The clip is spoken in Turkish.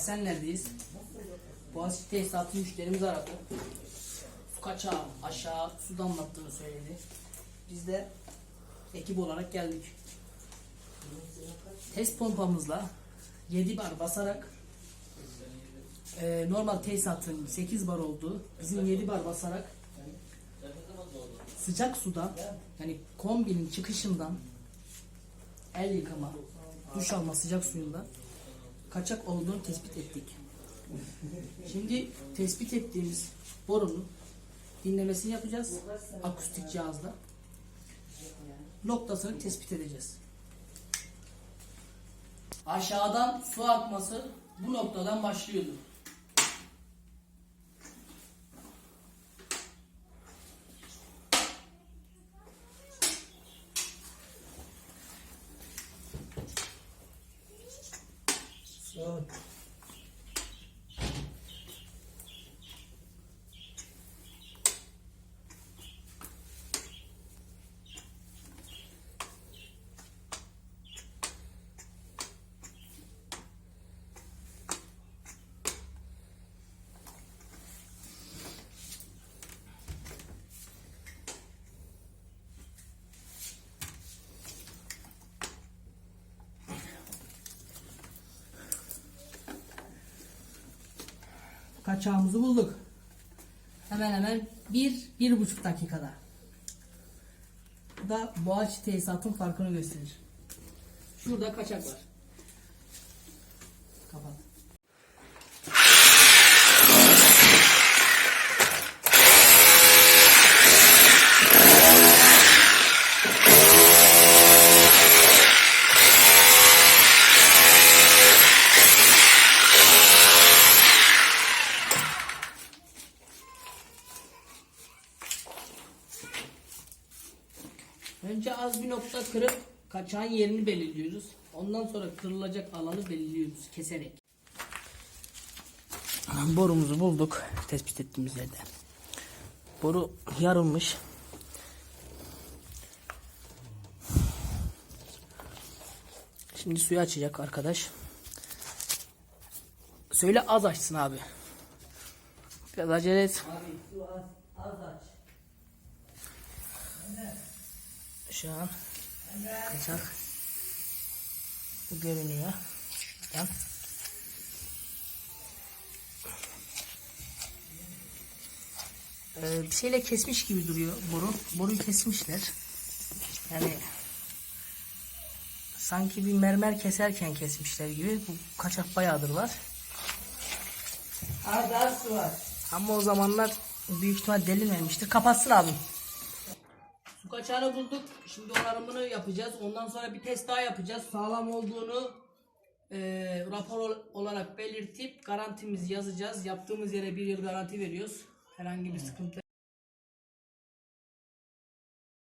Esenler'deyiz. Boğaziçi tesisatı müşterimiz aradı. Su kaçağı aşağı su damlattığını söyledi. Biz de ekip olarak geldik. Test pompamızla 7 bar basarak e, normal tesisatın 8 bar olduğu bizim 7 bar basarak sıcak sudan yani kombinin çıkışından el yıkama, duş alma sıcak suyundan kaçak olduğunu tespit ettik. Şimdi tespit ettiğimiz borunun dinlemesini yapacağız akustik cihazla. Noktasını tespit edeceğiz. Aşağıdan su akması bu noktadan başlıyordu. う。Kaçağımızı bulduk. Hemen hemen bir, bir buçuk dakikada. Bu da Boğaziçi tesisatın farkını gösterir. Şurada kaçak var. Önce az bir nokta kırıp kaçağın yerini belirliyoruz. Ondan sonra kırılacak alanı belirliyoruz keserek. Borumuzu bulduk tespit ettiğimiz yerde. Boru yarılmış. Şimdi suyu açacak arkadaş. Söyle az açsın abi. Biraz acele et. Abi su az, az aç. Şu an kaçak bu görünüyor. Şuradan. Ee, bir şeyle kesmiş gibi duruyor boru. Boruyu kesmişler. Yani sanki bir mermer keserken kesmişler gibi. Bu kaçak bayağıdır var. Az su var. Ama o zamanlar büyük ihtimal delinmemiştir. Kapatsın abim. Su kaçağını bulduk. Şimdi onarımını yapacağız. Ondan sonra bir test daha yapacağız. Sağlam olduğunu e, rapor ol- olarak belirtip garantimizi yazacağız. Yaptığımız yere bir yıl garanti veriyoruz. Herhangi bir sıkıntı